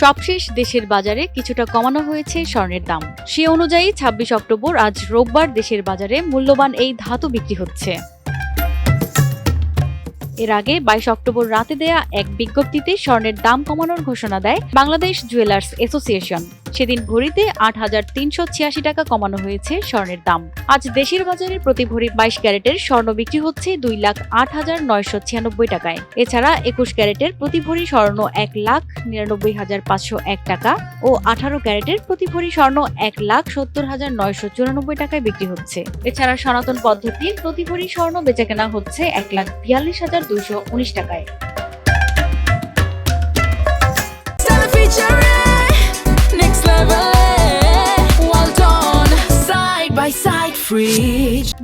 সবশেষ দেশের বাজারে কিছুটা কমানো হয়েছে স্বর্ণের দাম। সে অনুযায়ী ছাব্বিশ অক্টোবর আজ রোববার দেশের বাজারে মূল্যবান এই ধাতু বিক্রি হচ্ছে। এর আগে বাইশ অক্টোবর রাতে দেয়া এক বিজ্ঞপ্তিতে স্বর্ণের দাম কমানোর ঘোষণা দেয় বাংলাদেশ জুয়েলার্স অ্যাসোসিয়েশন। সেদিন ভরিতে আট হাজার তিনশো ছিয়াশি টাকা কমানো হয়েছে স্বর্ণের দাম। আজ দেশের বাজারে প্রতি ভরি বাইশ ক্যারেটের স্বর্ণ বিক্রি হচ্ছে দুই লাখ আট হাজার নয়শো ছিয়ানব্বই টাকায়। এছাড়া একুশ ক্যারেটের প্রতি ভরি স্বর্ণ এক লাখ নিরানব্বই হাজার পাঁচশো এক টাকা ও আঠারো ক্যারেটের প্রতি ভরি স্বর্ণ এক লাখ সত্তর হাজার নয়শো চুরানব্বই টাকায় বিক্রি হচ্ছে। এছাড়া সনাতন পদ্ধতির প্রতি ভরি স্বর্ণ বেচাকেনা হচ্ছে এক লাখ বিয়াল্লিশ হাজার দুইশো উনিশ টাকায়।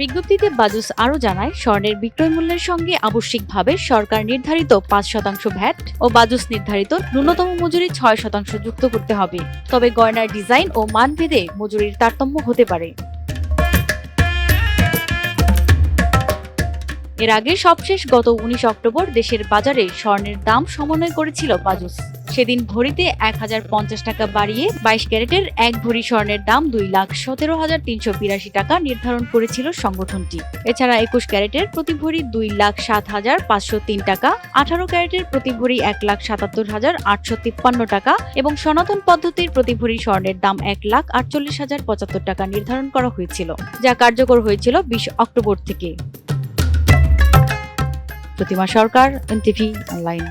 বিজ্ঞপ্তিতে বাজুস আরও জানায়, স্বর্ণের বিক্রয় মূল্যের সঙ্গে আবশ্যিকভাবে সরকার নির্ধারিত পাঁচ শতাংশ ভ্যাট ও বাজুস নির্ধারিত ন্যূনতম মজুরি ছয় শতাংশ যুক্ত করতে হবে। তবে গয়নার ডিজাইন ও মানভেদে মজুরির তারতম্য হতে পারে। এর আগে সবশেষ গত উনিশ অক্টোবর দেশের বাজারে স্বর্ণের দাম সমন্বয় করেছিল বাজুস। সেদিন ভরিতে এক হাজার পঞ্চাশ টাকা বাড়িয়ে বাইশ ক্যারেটের এক ভরি স্বর্ণের দাম দুই লাখ সতেরো হাজার তিনশো বিরাশি টাকা নির্ধারণ করেছিল সংগঠনটি। এছাড়া একুশ ক্যারেটের প্রতি ভরি দুই লাখ সাত হাজার পাঁচশো তিন টাকা, আঠারো ক্যারেটের প্রতি ভরি এক লাখ সাতাত্তর হাজার আটশো তিপ্পান্ন টাকা এবং সনাতন পদ্ধতির প্রতি ভরি স্বর্ণের দাম এক লাখ আটচল্লিশ হাজার পঁচাত্তর টাকা নির্ধারণ করা হয়েছিল, যা কার্যকর হয়েছিল বিশ অক্টোবর থেকে। Protima Sarkar NTV online.